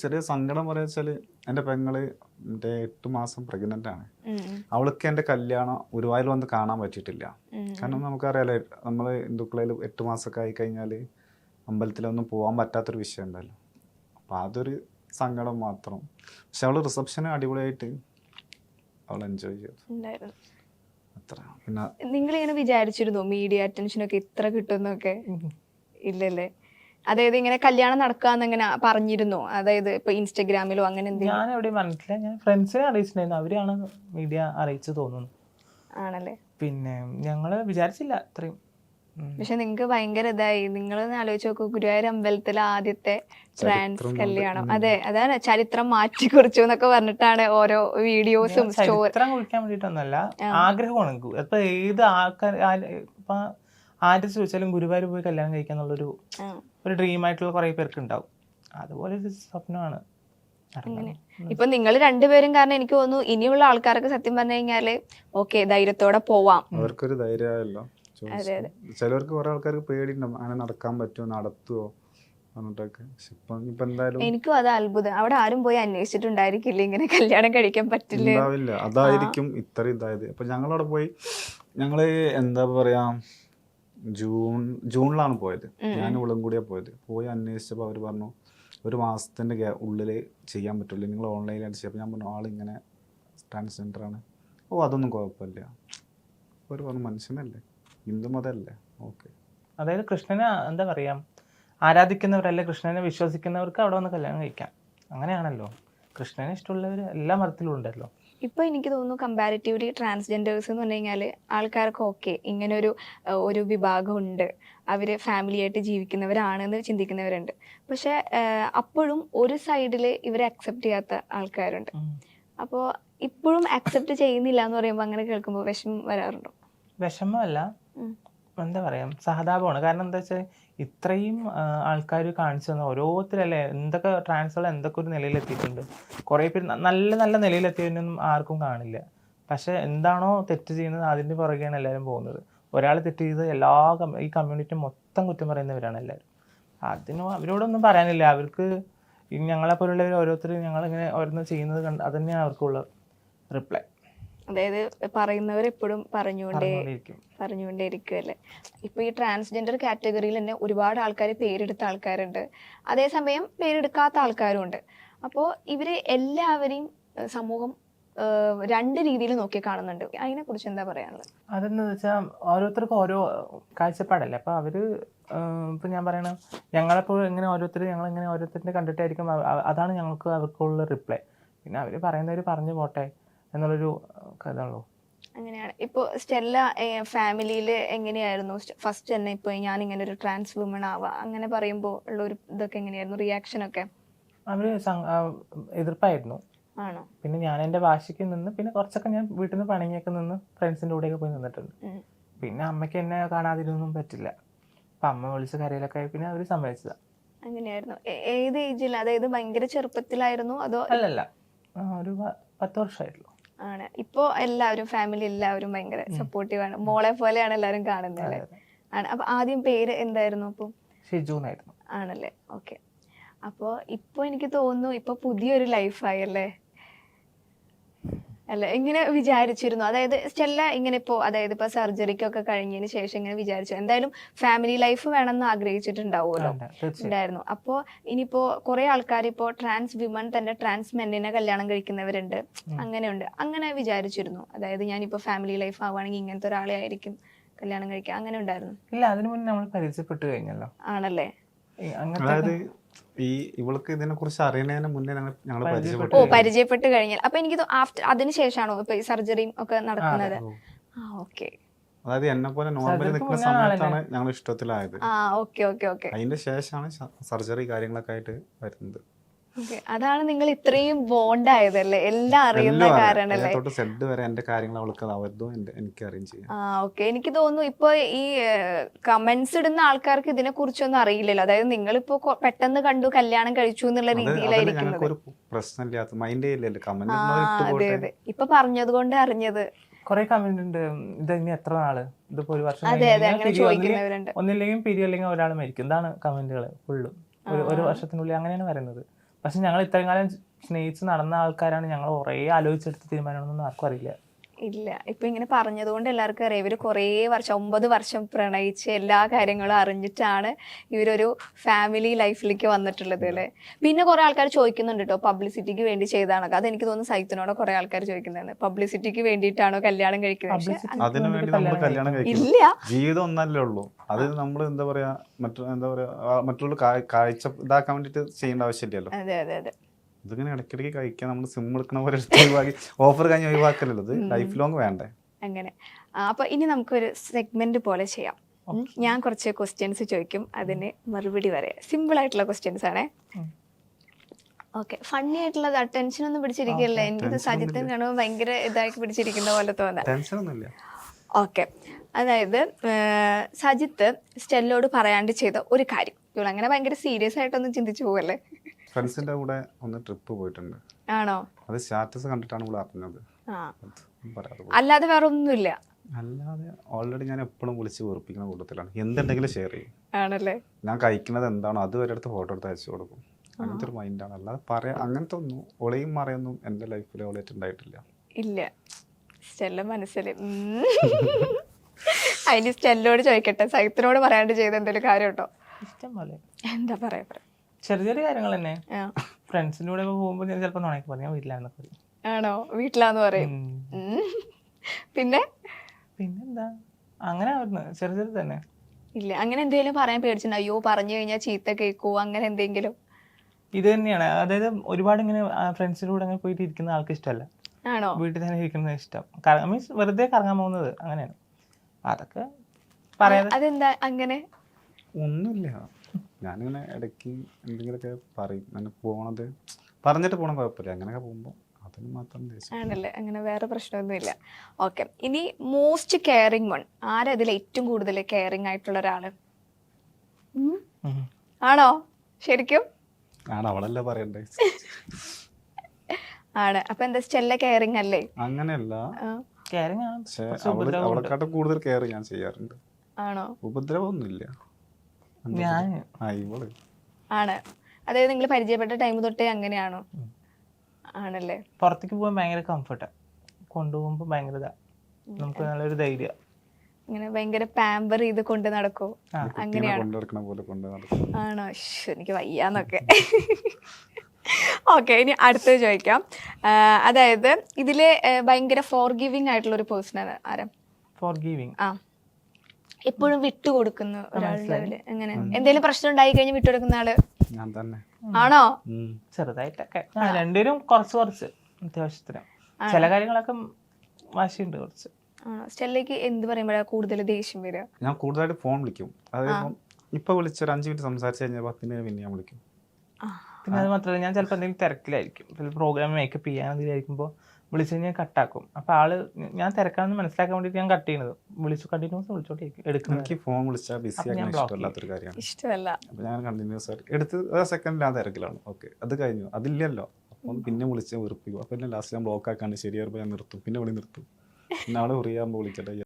ചെറിയ സങ്കടം പറയാ വെച്ചാൽ എന്റെ പെങ്ങൾ എന്റെ എട്ട് മാസം പ്രഗ്നന്റ് ആണ്. അവൾക്ക് എന്റെ കല്യാണം ഗുരുവായൂർ വന്ന് കാണാൻ പറ്റിയിട്ടില്ല. കാരണം നമുക്കറിയാലോ നമ്മൾ ഹിന്ദുക്കളിൽ എട്ട് മാസമൊക്കെ ആയി കഴിഞ്ഞാൽ അമ്പലത്തിലൊന്നും പോകാൻ പറ്റാത്തൊരു വിഷയം ഉണ്ടല്ലോ. അപ്പം അതൊരു സങ്കടം മാത്രം. പക്ഷെ അവൾ റിസപ്ഷൻ അടിപൊളിയായിട്ട് അവൾ എൻജോയ് ചെയ്തു. അത്ര. പിന്നെ നിങ്ങളിങ്ങനെ വിചാരിച്ചിരുന്നു മീഡിയ അറ്റൻഷൻ ഒക്കെ ഇത്ര കിട്ടുന്നൊക്കെ? ഇല്ലല്ലേ? അതായത് ഇങ്ങനെ കല്യാണം നടക്കാന്ന് അങ്ങനെ പറഞ്ഞിരുന്നു. അതായത് ഇപ്പൊ ഇൻസ്റ്റഗ്രാമിലോ അങ്ങനെ എന്തെങ്കിലും. ഞാൻ എവിടെയും പറഞ്ഞിട്ടില്ല. ഞാൻ ഫ്രണ്ട്സിനെ അറിയിച്ചിട്ടുണ്ടായിരുന്നു. അവരാണ് മീഡിയ അറിയിച്ചു തോന്നുന്നു. ആണല്ലേ? പിന്നെ ഞങ്ങൾ വിചാരിച്ചില്ല അത്രയും. പക്ഷെ നിങ്ങക്ക് ഭയങ്കര ഇതായി. നിങ്ങൾ ആലോചിച്ച് നോക്കൂ. ഗുരുവായൂർ അമ്പലത്തിലെ ആദ്യത്തെ ട്രാൻസ് കല്യാണം. അതെ അതാണ് ചരിത്രം മാറ്റി കുറിച്ചു എന്നൊക്കെ പറഞ്ഞിട്ടാണ് ഓരോ വീഡിയോസും സ്റ്റോറി ചരിത്രം കുറിക്കാൻ വേണ്ടിട്ടൊന്നല്ല. ആഗ്രഹമാണ്. ഇപ്പൊ ഏത് ആൾക്കാർ ഇപ്പൊ ആര് ചോദിച്ചാലും ഗുരുവായൂർ പോയി കല്യാണം കഴിക്കുക എന്നുള്ളൊരു ഒരു ഡ്രീമായിട്ടുള്ള കുറെ പേർക്ക് ഉണ്ടാവും അതുപോലെ ഒരു സ്വപ്നമാണ്. അങ്ങനെ ഇപ്പൊ നിങ്ങൾ രണ്ടുപേരും കാരണം എനിക്ക് തോന്നുന്നു ഇനിയുള്ള ആൾക്കാർക്ക് സത്യം പറഞ്ഞു കഴിഞ്ഞാൽ ഓക്കെ ധൈര്യത്തോടെ പോവാം. അവർക്കൊരു ധൈര്യമായല്ലോ. ചിലവർക്ക് കുറെ ആൾക്കാർക്ക് പേടിയുണ്ടാവും അങ്ങനെ നടക്കാൻ പറ്റുമോ? നടത്തുവോ? എനിക്കും അത് അത്ഭുതം. അവിടെ ആരും പോയി അന്വേഷിച്ചിട്ടുണ്ടായിരിക്കില്ല? ഇങ്ങനെ കല്യാണം കഴിക്കാൻ പറ്റില്ല? ഉണ്ടാവില്ല. അതായിരിക്കും ഇത്ര ഇതായത്. അപ്പൊ ഞങ്ങളവിടെ പോയി ഞങ്ങൾ എന്താ പറയാ ജൂൺ ജൂണിലാണ് പോയത്. ഞാൻ ഇവളും കൂടിയാ പോയത്. പോയി അന്വേഷിച്ചപ്പോൾ അവർ പറഞ്ഞു ഒരു മാസത്തിന്റെ ഉള്ളിൽ ഉള്ളിൽ ചെയ്യാൻ പറ്റില്ല നിങ്ങൾ ഓൺലൈനായിട്ട് ചെയ്യാം അപ്പൊ ഞാൻ പറഞ്ഞു ആളിങ്ങനെ ട്രാൻസ്ജെൻഡർ ആണ്. ഓ അതൊന്നും കുഴപ്പമില്ല. ഒരു പറഞ്ഞു മനുഷ്യനല്ലേ? ഹിന്ദു മതമല്ലേ ഓക്കെ. അതായത് കൃഷ്ണനെ എന്താ പറയാ ആരാധിക്കുന്നവരല്ലേ കൃഷ്ണനെ വിശ്വസിക്കുന്നവർക്ക് അവിടെ വന്ന് കല്യാണം കഴിക്കാം. അങ്ങനെയാണല്ലോ. കൃഷ്ണനെ ഇഷ്ടമുള്ളവർ എല്ലാ മതത്തിലും ഉണ്ടല്ലോ. ഇപ്പൊ എനിക്ക് തോന്നുന്നു കമ്പാരിറ്റീവ്ലി ട്രാൻസ്ജെൻഡേഴ്സ് എന്ന് പറഞ്ഞു കഴിഞ്ഞാൽ ആൾക്കാർക്ക് ഓക്കെ ഇങ്ങനെ ഒരു ഒരു വിഭാഗമുണ്ട്. അവർ ഫാമിലി ആയിട്ട് ജീവിക്കുന്നവരാണെന്ന് ചിന്തിക്കുന്നവരുണ്ട്. പക്ഷെ അപ്പോഴും ഒരു സൈഡിൽ ഇവരെ അക്സെപ്റ്റ് ചെയ്യാത്ത ആൾക്കാരുണ്ട്. അപ്പോ അപ്പോൾ ഇപ്പോഴും അക്സെപ്റ്റ് ചെയ്യുന്നില്ല എന്ന് പറയുമ്പോൾ അങ്ങനെ കേൾക്കുമ്പോൾ വിഷമം വരാറുണ്ടോ? വിഷമമല്ല. ഉം. എന്താ പറയാ സഹതാപമാണ്. കാരണം എന്താ വെച്ചാൽ ഇത്രയും ആൾക്കാർ കാണിച്ചു തന്ന ഓരോരുത്തരല്ലേ എന്തൊക്കെ ട്രാൻസ്ഫർ എന്തൊക്കെ ഒരു നിലയിലെത്തിയിട്ടുണ്ട്. കുറേ പേര് നല്ല നല്ല നിലയിലെത്തിയതിനൊന്നും ആർക്കും കാണില്ല. പക്ഷേ എന്താണോ തെറ്റ് ചെയ്യുന്നത് അതിന്റെ പുറകെയാണ് എല്ലാവരും പോകുന്നത്. ഒരാൾ തെറ്റ് ചെയ്ത് എല്ലാ ഈ കമ്മ്യൂണിറ്റി മൊത്തം കുറ്റം പറയുന്നവരാണ് എല്ലാവരും അതിന് അവരോടൊന്നും പറയാനില്ല. അവർക്ക് ഞങ്ങളെ പോലുള്ളവർ ഓരോരുത്തർ ഞങ്ങളിങ്ങനെ ഓരോന്ന് ചെയ്യുന്നത് കണ്ട് അതന്നെയാണ് അവർക്കുള്ള റിപ്ലൈ. അതായത് പറയുന്നവർ എപ്പോഴും പറഞ്ഞുകൊണ്ടേ പറഞ്ഞുകൊണ്ടേ ഇരിക്കുവല്ലേ ഇപ്പൊ ഈ ട്രാൻസ്ജെൻഡർ കാറ്റഗറിയിൽ തന്നെ ഒരുപാട് ആൾക്കാർ പേരെടുത്ത ആൾക്കാരുണ്ട്. അതേസമയം പേരെടുക്കാത്ത ആൾക്കാരും ഉണ്ട്. അപ്പോൾ ഇവരെ എല്ലാവരെയും സമൂഹം രണ്ട് രീതിയിൽ നോക്കി കാണുന്നുണ്ട്. അതിനെ കുറിച്ച് എന്താ പറയാനുള്ളത്? അതെന്ന് വെച്ചാൽ ഓരോരുത്തർക്കും ഓരോ കാഴ്ചപ്പാടല്ലേ? അപ്പൊ അവർ ഇപ്പൊ ഞാൻ പറയണ ഞങ്ങളെപ്പോൾ ഇങ്ങനെ ഓരോരുത്തർ ഞങ്ങൾ ഇങ്ങനെ ഓരോരുത്തരുടെ കണ്ടിട്ടായിരിക്കും അതാണ് ഞങ്ങൾക്ക് അവർക്കുള്ള റിപ്ലൈ. പിന്നെ അവർ പറയുന്നവര് പറഞ്ഞു പോട്ടെ. എന്നുള്ളൊരു കഥയാണല്ലോ. അങ്ങനെയാണ്. ഇപ്പോൾ സ്റ്റെല്ല ഫാമിലിയിൽ എങ്ങനെയായിരുന്നു? ഫസ്റ്റ് തന്നെ ഇപ്പോൾ ഞാൻ ഇങ്ങനെ ഒരു ട്രാൻസ് വുമൺ ആവാ. അങ്ങനെ പറയുമ്പോൾ ഉള്ള ഒരു ഇതൊക്കെ എങ്ങനെയായിരുന്നു? റിയാക്ഷൻ ഒക്കെ? അവർ എതിർപ്പായിരുന്നു. ആണോ? പിന്നെ ഞാൻ എന്റെ വാശിക്ക് നിന്ന് പിന്നെ കുറച്ചൊക്കെ ഞാൻ വീട്ടിൽ നിന്ന് പണിയൊക്കെ നിന്ന് ഫ്രണ്ട്സിന്റെ കൂടെയൊക്കെ പോയി നിന്നിട്ടുണ്ട്. പിന്നെ അമ്മയ്ക്ക് എന്നെ കാണാതിരുന്നൊന്നും പറ്റില്ല. അപ്പം അമ്മ വിളിച്ച് കരയിലൊക്കെ ആയി പിന്നെ അവർ സമ്മതിച്ചതാ. അങ്ങനെയായിരുന്നു. ഏത് ഏജിൽ അതായത് ഭയങ്കര ചെറുപ്പത്തിലായിരുന്നു? അതോ അല്ലല്ല. ഒരു പത്ത് വർഷമായിട്ടുള്ളൂ ആണ്. ഇപ്പോ എല്ലാവരും ഫാമിലി എല്ലാവരും ഭയങ്കര സപ്പോർട്ടീവ് ആണ്. മോളെ പോലെയാണ് എല്ലാവരും കാണുന്നത് ആണ്. അപ്പൊ ആദ്യം പേര് എന്തായിരുന്നു അപ്പൊ? ഷിജു ആണല്ലേ. ഓക്കെ. അപ്പോ ഇപ്പൊ എനിക്ക് തോന്നുന്നു ഇപ്പൊ പുതിയൊരു ലൈഫായി അല്ലേ? അല്ല ഇങ്ങനെ വിചാരിച്ചിരുന്നു. അതായത് സ്റ്റെല്ല ഇങ്ങനെ ഇപ്പോ അതായത് ഇപ്പൊ സർജറിക്കൊക്കെ കഴിഞ്ഞതിന് ശേഷം ഇങ്ങനെ വിചാരിച്ചു. എന്തായാലും ഫാമിലി ലൈഫ് വേണമെന്ന് ആഗ്രഹിച്ചിട്ടുണ്ടാവുമല്ലോ. ഉണ്ടായിരുന്നു. അപ്പോൾ ഇനിയിപ്പോ കുറെ ആൾക്കാർ ഇപ്പോൾ ട്രാൻസ് വിമൺ തന്റെ ട്രാൻസ് മെന്നിനെ കല്യാണം കഴിക്കുന്നവരുണ്ട്. അങ്ങനെയുണ്ട്. അങ്ങനെ വിചാരിച്ചിരുന്നു. അതായത് ഞാനിപ്പോ ഫാമിലി ലൈഫ് ആവുകയാണെങ്കിൽ ഇങ്ങനത്തെ ഒരാളെ ആയിരിക്കും കല്യാണം കഴിക്കുക. അങ്ങനെ ഉണ്ടായിരുന്നു. ഇല്ല അതിനു മുന്നേ നമ്മൾ പരിചയപ്പെട്ടു കഴിഞ്ഞല്ലോ. ആണല്ലേ? അതായത് ഈ ഇവൾക്ക് ഇതിനെ കുറിച്ച് അറിയുന്നതിന് മുന്നേ ഞങ്ങൾ ഞങ്ങൾ പരിചയപ്പെട്ടു. ഓ പരിചയപ്പെട്ടു കഴിഞ്ഞാൽ അപ്പൊ എനിക്ക് ആഫ്റ്റർ അതിനുശേഷമാണോ ഇപ്പൊ ഈ സർജറിയും ഒക്കെ നടക്കുന്നത്? ആ ഓക്കെ. അതായത് എന്നെ പോലെ നോർമലി സർജറിക്ക് നിൽക്കുന്ന? സമയത്താണ് ഞങ്ങൾ ഇഷ്ടത്തിലായത്. ആ ഓക്കെ ഓക്കെ ഓക്കെ. അതിന്റെ ശേഷമാണ് സർജറി കാര്യങ്ങളൊക്കെ ആയിട്ട് വരുന്നത്. അതാണ് നിങ്ങൾ ഇത്രയും ബോണ്ട് ആയതല്ലേ എല്ലാം അറിയുന്ന കാരണല്ലേ? A തൊട്ട് സെഡ് വരെ എന്റെ കാര്യങ്ങൾ അവൾക്ക് അവരതും എനിക്ക് അറിയും ചെയ്യാം. ആ ഓക്കെ. എനിക്ക് തോന്നുന്നു ഇപ്പൊ ഈ കമന്റ്സ് ഇടുന്ന ആൾക്കാർക്ക് ഇതിനെ കുറിച്ചൊന്നും അറിയില്ലല്ലോ. അതായത് നിങ്ങളിപ്പോ ഇപ്പൊ പെട്ടെന്ന് കണ്ടു കല്യാണം കഴിച്ചു എന്നുള്ള രീതിയിലായിരിക്കും അതന്നെ ഒരു പ്രശ്നമില്ലാത്ത മൈൻഡേ ഇല്ലല്ലോ കമന്റ് അതെ അതെ. ഇപ്പൊ പറഞ്ഞത് കൊണ്ട് അറിഞ്ഞത്. കൊറേ കമന്റ് ഉണ്ട്. ഇത് ഇനി എത്ര നാൾ? ഇതിപ്പോ ഒരു വർഷം അതെ അതെ. അങ്ങനെ ചോദിക്കുന്നവരുണ്ട്. ഒന്നില്ലെങ്കിൽ പിരി അല്ലെങ്കിൽ ഒരാൾ മരിക്കും. ഇതാണ് കമന്റുകൾ ഫുള്ളും. ഒരു ഒരു വർഷത്തിനുള്ളിൽ അങ്ങനെയാണ് പറയുന്നത് പക്ഷെ ഞങ്ങൾ ഇത്രയും കാലം സ്നേഹിച്ച് നടന്ന ആൾക്കാരാണ് ഞങ്ങൾ കുറേ ആലോചിച്ചെടുത്ത തീരുമാനമാണെന്നൊന്നും ആർക്കും അറിയില്ല. ഇല്ല. ഇപ്പൊ ഇങ്ങനെ പറഞ്ഞതുകൊണ്ട് എല്ലാവർക്കും അറിയാം. ഇവർ കുറേ വർഷം ഒമ്പത് വർഷം പ്രണയിച്ച് എല്ലാ കാര്യങ്ങളും അറിഞ്ഞിട്ടാണ് ഇവരൊരു ഫാമിലി ലൈഫിലേക്ക് വന്നിട്ടുള്ളത് അല്ലേ? പിന്നെ കുറെ ആൾക്കാർ ചോദിക്കുന്നുണ്ട് കേട്ടോ പബ്ലിസിറ്റിക്ക് വേണ്ടി ചെയ്താണോ അത് എനിക്ക് തോന്നുന്നു സൈത്തിനോട് കുറെ ആൾക്കാർ ചോദിക്കുന്നതാണ്. പബ്ലിസിറ്റിക്ക് വേണ്ടിയിട്ടാണോ കല്യാണം കഴിക്കുന്നത്? ഇല്ല. ജീവിതം ഒന്നല്ലേ ഉള്ളൂ. അത് നമ്മൾ എന്താ പറയാ മറ്റു എന്താ പറയാ മറ്റുള്ള കാഴ്ച ഇതാക്കാൻ വേണ്ടിട്ട് ചെയ്യേണ്ട ആവശ്യമില്ലല്ലോ. അതെ അതെ അതെ. ഇതിങ്ങനെ ഇടയ്ക്കിടയ്ക്ക് കഴിക്കാൻ നമ്മൾ സിം എടുക്കണ പോലെ ഒഴിവാക്കി. ഓഫർ കഴിഞ്ഞ് ഒഴിവാക്കലല്ലോ ഇത്? ലൈഫ് ലോങ് വേണ്ടേ? അങ്ങനെ. അപ്പൊ ഇനി നമുക്കൊരു സെഗ്മെന്റ് പോലെ ചെയ്യാം. ഞാൻ കുറച്ച് ക്വസ്റ്റ്യൻസ് ചോദിക്കും. അതിന് മറുപടി വരെ സിമ്പിൾ ആയിട്ടുള്ള ക്വസ്റ്റ്യൻസ് ആണേ. ഓക്കെ ഫണ്ണി ആയിട്ടുള്ളത് ടെൻഷൻ ഒന്നും പിടിച്ചിരിക്കില്ല? എനിക്കിത് tension സജിത്തും കാണുമ്പോൾ ഭയങ്കര ഇതായി പിടിച്ചിരിക്കുന്ന പോലെ തോന്നാം. ഓക്കെ അതായത് സജിത്ത് സ്റ്റെല്ലോട് പറയാണ്ട് ചെയ്ത ഒരു കാര്യം. അങ്ങനെ ഭയങ്കര സീരിയസ് ആയിട്ടൊന്നും ചിന്തിച്ചു പോകല്ലേ ഫ്രണ്ട്സിന്റെ കൂടെ ഒന്ന് ട്രിപ്പ് പോയിട്ടുണ്ട്. ആണോ? അത് സ്റ്റാറ്റസ് കണ്ടിട്ടാണ് ഇവിടെ അറിഞ്ഞത്. അല്ലാതെ വേറെ ഒന്നുമില്ല അല്ലാതെ ഓൾറെഡി ഞാൻ എപ്പോഴും വിളിച്ച് വെറുപ്പിക്കുന്ന കൂട്ടത്തിലാണ്. എന്തുണ്ടെങ്കിലും ഷെയർ ചെയ്യും. ആണല്ലേ? ഞാൻ കഴിക്കുന്നത് എന്താണോ അത് വരെ അടുത്ത് ഫോട്ടോ എടുത്ത് അയച്ചു കൊടുക്കും. അങ്ങനത്തെ ഒരു മൈൻഡാണ് അല്ലാതെ പറയാ അങ്ങനത്തെ ഒന്നും ഒളയും മറയൊന്നും എന്റെ ലൈഫിൽ ഓളേറ്റ് ഉണ്ടായിട്ടില്ല. ഇല്ല. സ്റ്റെല്ല മനസ്സിൽ. അതിന് സ്റ്റെല്ലോട് ചോദിക്കട്ടെ. സൈത്തിനോട് പറയാണ്ട് ചെയ്ത എന്തെങ്കിലും കാര്യം ഉണ്ടോ? ഇഷ്ടം പോലെ. എന്താ പറയാ പറയാ? ചെറിയ ചെറിയ കാര്യങ്ങൾ തന്നെ. ആ. ഫ്രണ്ട്സിന്റെ കൂടെ പോകുമ്പോൾ ഞാൻ ചിലപ്പോൾ നുണയ്ക്ക് പറയും. ഞാൻ വീട്ടിലാണെന്നൊക്കെ പറയും. ആണോ? വീട്ടിലാന്ന് പറയും. പിന്നെ? പിന്നെന്താ? അങ്ങനെ ആയിരുന്നു ചെറിയ ചെറിയ തന്നെ. ഇല്ല. അങ്ങനെ എന്തെങ്കിലും പറയാൻ പേടിച്ചിട്ടുണ്ടോ? അയ്യോ പറഞ്ഞു കഴിഞ്ഞാൽ ചീത്ത കേൾക്കുവോ അങ്ങനെ എന്തെങ്കിലും? ഇത് തന്നെയാണ്. അതായത് ഒരുപാട് ഇങ്ങനെ ഫ്രണ്ട്സിന്റെ കൂടെ അങ്ങനെ പോയിട്ട് ഇരിക്കുന്ന ആൾക്ക് ഇഷ്ടമല്ല. ആണോ? വീട്ടിൽ തന്നെ ഇരിക്കുന്നത് ഇഷ്ടം. മീൻസ് വെറുതെ കറങ്ങാൻ പോകുന്നത് അങ്ങനെയാണ്. അതൊക്കെ പറയാതെ അതെന്താ? അങ്ങനെ? ഒന്നുമില്ല. ഞാനിങ്ങനെ ഇടയ്ക്ക് എന്തെങ്കിലുമൊക്കെ പറയും. അങ്ങനെ പോണത് പറഞ്ഞിട്ട് പോകണം കുഴപ്പമില്ല. അങ്ങനെയൊക്കെ പോകുമ്പോൾ അതിന് മാത്രം ദേഷ്യം ആണല്ലേ? അങ്ങനെ വേറെ പ്രശ്നമൊന്നുമില്ല. ഓക്കെ. ഇനി മോസ്റ്റ് കെയറിങ് വൺ ആരാ ഇതിൽ ഏറ്റവും കൂടുതൽ കെയറിങ് ആയിട്ടുള്ള ഒരാൾ. ആണോ? ശരിക്കും? ആണ് അവളല്ലേ പറയണ്ടേ? ആണ്. അപ്പൊ എന്താ സ്റ്റെല്ല കെയറിങ് അല്ലേ? അങ്ങനെയല്ല. Caring ആണ്. പക്ഷെ. അവളെക്കാട്ടും കൂടുതൽ കെയർ ഞാൻ ചെയ്യാറുണ്ട്. ആണോ? ഉപദ്രവമൊന്നുമില്ല എന്താ ഞാൻ ആ ഇവൾ ആണ്. അതായത് നിങ്ങൾ പരിചയപ്പെട്ട ടൈം തൊട്ടേ അങ്ങനെയാണോ? ആണല്ലേ? പുറത്തേക്ക് പോകാൻ ഭയങ്കര കംഫർട്ടാ കൊണ്ടുപോകുമ്പോൾ ഭയങ്കര ഇതാ. നമുക്ക് നല്ലൊരു ധൈര്യം. ഇങ്ങനെ ഭയങ്കര പാമ്പർ ചെയ്ത് കൊണ്ട് നടക്കോ? അങ്ങനെയാണോ? ആണോ? എനിക്ക് വയ്യാന്നൊക്കെ. ഓക്കെ ഇനി അടുത്തത് ചോദിക്കാം. അതായത് ഇതിൽ ഏ, ഭയങ്കര ഫോർ ഗിവിങ് ആയിട്ടുള്ള ഒരു പേഴ്സൺ ആണ് ആരാ? ഫോർ ഗീവിങ് ആ. എപ്പോഴും വിട്ടുകൊടുക്കുന്ന ഒരാളുടെ. എങ്ങനെ? എന്തെങ്കിലും പ്രശ്നം ഉണ്ടായി കഴിഞ്ഞ് വിട്ടുകൊടുക്കുന്ന ആൾ? ഞാൻ തന്നെ. ആണോ? ചെറുതായിട്ടൊക്കെ. ആ. രണ്ടുപേരും കുറച്ച് കുറച്ച് അത്യാവശ്യത്തിന്. ചില കാര്യങ്ങളൊക്കെ വാശിയുണ്ട് കുറച്ച്. സ്റ്റെല്ലയ്ക്ക് എന്ത് പറയുമ്പോഴാണ് കൂടുതൽ ദേഷ്യം വരിക? ഞാൻ കൂടുതലായിട്ട് ഫോൺ വിളിക്കും. അതായത് ഇപ്പം ഇപ്പൊ വിളിച്ച് ഒരു അഞ്ച് മിനിറ്റ് സംസാരിച്ചു കഴിഞ്ഞാൽ പത്ത് മിനിറ്റ് പിന്നെ ഞാൻ വിളിക്കും. പിന്നെ അത് മാത്രമല്ല ഞാൻ ചിലപ്പോൾ എന്തെങ്കിലും തിരക്കിലായിരിക്കും. ചില പ്രോഗ്രാം മേക്കപ്പ് ചെയ്യാൻ എന്തെങ്കിലായിരിക്കുമ്പോൾ വിളിച്ച് കഴിഞ്ഞാൽ കട്ടാക്കും. അപ്പോൾ ആൾ ഞാൻ തിരക്കാണെന്ന് മനസ്സിലാക്കാൻ വേണ്ടിയിട്ട് ഞാൻ കട്ട് ചെയ്യുന്നത് വിളിച്ചു കണ്ടിന്യൂസ് വിളിച്ചോണ്ടിരിക്കും എടുക്കുന്നത് എനിക്ക് ഫോൺ വിളിച്ചാൽ ബിസി അപ്പൊ ഞാൻ ആക്കാൻ block ഇഷ്ടമല്ലാത്തൊരു കാര്യമാണ്. ഇഷ്ടമല്ല. അപ്പോൾ ഞാൻ കണ്ടിന്യൂസ് ആയിട്ട് എടുത്ത് ഒരു സെക്കൻഡിൽ ഞാൻ തിരക്കിലാണ്. ഓക്കെ അത് കഴിഞ്ഞു. അതില്ലല്ലോ. അപ്പം പിന്നെ വിളിച്ച് വെറുപ്പിക്കും. അപ്പം പിന്നെ ലാസ്റ്റ് ഞാൻ ബ്ലോക്ക് ആക്കാണ് ശരിയാകുമ്പോൾ ഞാൻ നിർത്തും. പിന്നെ വിളി നിർത്തും. പിന്നെ ആൾ ഫ്രീ ആകുമ്പോൾ വിളിച്ചിട്ട്